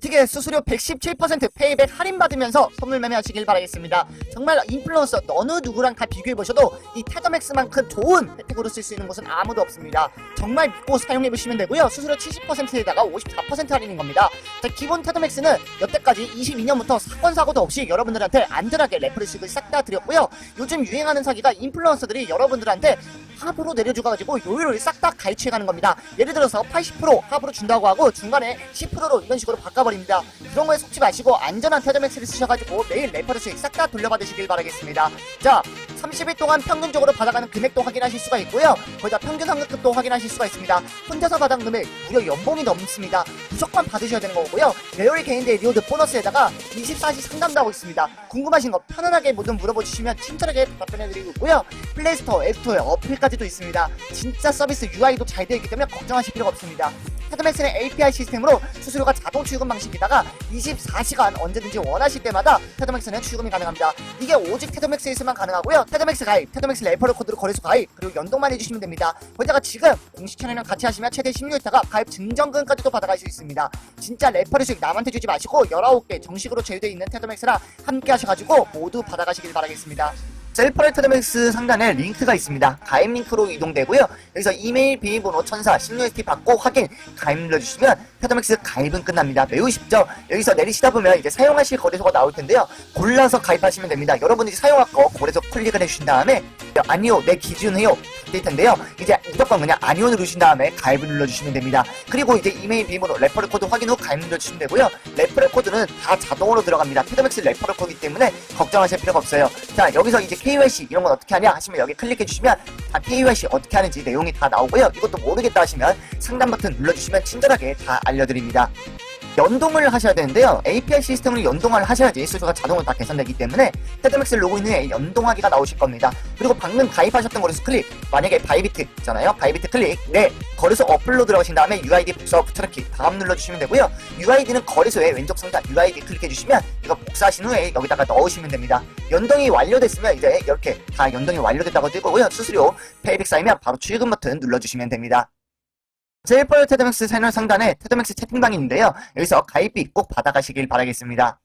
특히 수수료 117% 페이백 할인받으면서 선물 매매하시길 바라겠습니다. 정말 인플루언서 어느 누구랑 다 비교해보셔도 이 테더맥스만큼 좋은 혜택으로 쓸 수 있는 곳은 아무도 없습니다. 정말 믿고 사용해보시면 되고요. 수수료 70%에다가 54% 할인인 겁니다. 자, 기본 테더맥스는 여태까지 22년부터 사건 사고도 없이 여러분들한테 안전하게 레프리식을 싹 다 드렸고요. 요즘 유행하는 사기가 인플루언서들이 여러분들한테 합으로 내려줘가지고 요요를 싹다 가르쳐가는 겁니다. 예를 들어서 80% 합으로 준다고 하고 중간에 10%로 이런 식으로 바꿔 버립니다. 그런 거에 속지 마시고 안전한 테더맥스를 쓰셔가지고 매일 레퍼런스익 싹다 돌려받으시길 바라겠습니다. 자, 30일 동안 평균적으로 받아가는 금액도 확인하실 수가 있고요. 거기다 평균 환급도 확인하실 수가 있습니다. 혼자서 받은 금액 무려 연봉이 넘습니다. 무조건 받으셔야 되는 거고요. 레어리 개인대 리오드 보너스에다가 24시 상담도 하고 있습니다. 궁금하신 거 편안하게 뭐든 물어보시면 친절하게 답변해드리고 있고요. 플레이스토어, 앱스토어에 어플까지도 있습니다. 진짜 서비스 UI도 잘 되어 있기 때문에 걱정하실 필요가 없습니다. 헤드맥스는 API 시스템으로 수수료가 자동 출금 방식이다가 24시간 언제든지 원하실 때마다 테드맥스는 출금이 가능합니다. 이게 오직 테드맥스에서만 가능하고요. 테드맥스 가입, 테드맥스 레퍼럴 코드로 거래소 가입, 그리고 연동만 해주시면 됩니다. 거기다가 지금 공식 채널이랑 같이 하시면 최대 16일타가 가입 증정금까지도 받아갈 수 있습니다. 진짜 레퍼럴 수익 남한테 주지 마시고 19개 정식으로 제휴되어 있는 테드맥스랑 함께 하셔가지고 모두 받아가시길 바라겠습니다. 셀퍼레 테드맥스 상단에 링크가 있습니다. 가입 링크로 이동되고요. 여기서 이메일, 비밀번호, 천사, 16ST 받고 확인, 가입 눌러주시면 테드맥스 가입은 끝납니다. 매우 쉽죠? 여기서 내리시다 보면 이제 사용하실 거래소가 나올 텐데요. 골라서 가입하시면 됩니다. 여러분들이 사용할 거 거래소 클릭을 해주신 다음에 아니요, 내 기준해요. 될 텐데요. 이제 무조건 그냥 아니오 누르신 다음에 가입을 눌러주시면 됩니다. 그리고 이제 이메일, 비밀번호, 레퍼럴 코드 확인 후 가입 눌러주시면 되고요. 레퍼럴 코드는 다 자동으로 들어갑니다. 테드맥스 레퍼럴 코드이기 때문에 걱정하실 필요가 없어요. 자, 여기서 이제 KYC 이런 건 어떻게 하냐 하시면 여기 클릭해 주시면 다 KYC 어떻게 하는지 내용이 다 나오고요. 이것도 모르겠다 하시면 상담 버튼 눌러주시면 친절하게 다 알려드립니다. 연동을 하셔야 되는데요. API 시스템을 연동을 하셔야지 수수가 자동으로 다 계산되기 때문에 테드맥스 로그인 후에 연동하기가 나오실 겁니다. 그리고 방금 가입하셨던 거래소 클릭, 만약에 바이비트 있잖아요. 바이비트 클릭, 네, 거래소 어플로 들어가신 다음에 UID 복사 붙여넣기 다음 눌러주시면 되고요. UID는 거래소의 왼쪽 상단 UID 클릭해주시면 이거 복사하신 후에 여기다가 넣으시면 됩니다. 연동이 완료됐으면 이제 이렇게 다 연동이 완료됐다고 뜨고요. 수수료 페이백 쌓이면 바로 출금 버튼 눌러주시면 됩니다. 제일퍼 테드맥스 채널 상단에 테드맥스 채팅방이 있는데요. 여기서 가입비 꼭 받아가시길 바라겠습니다.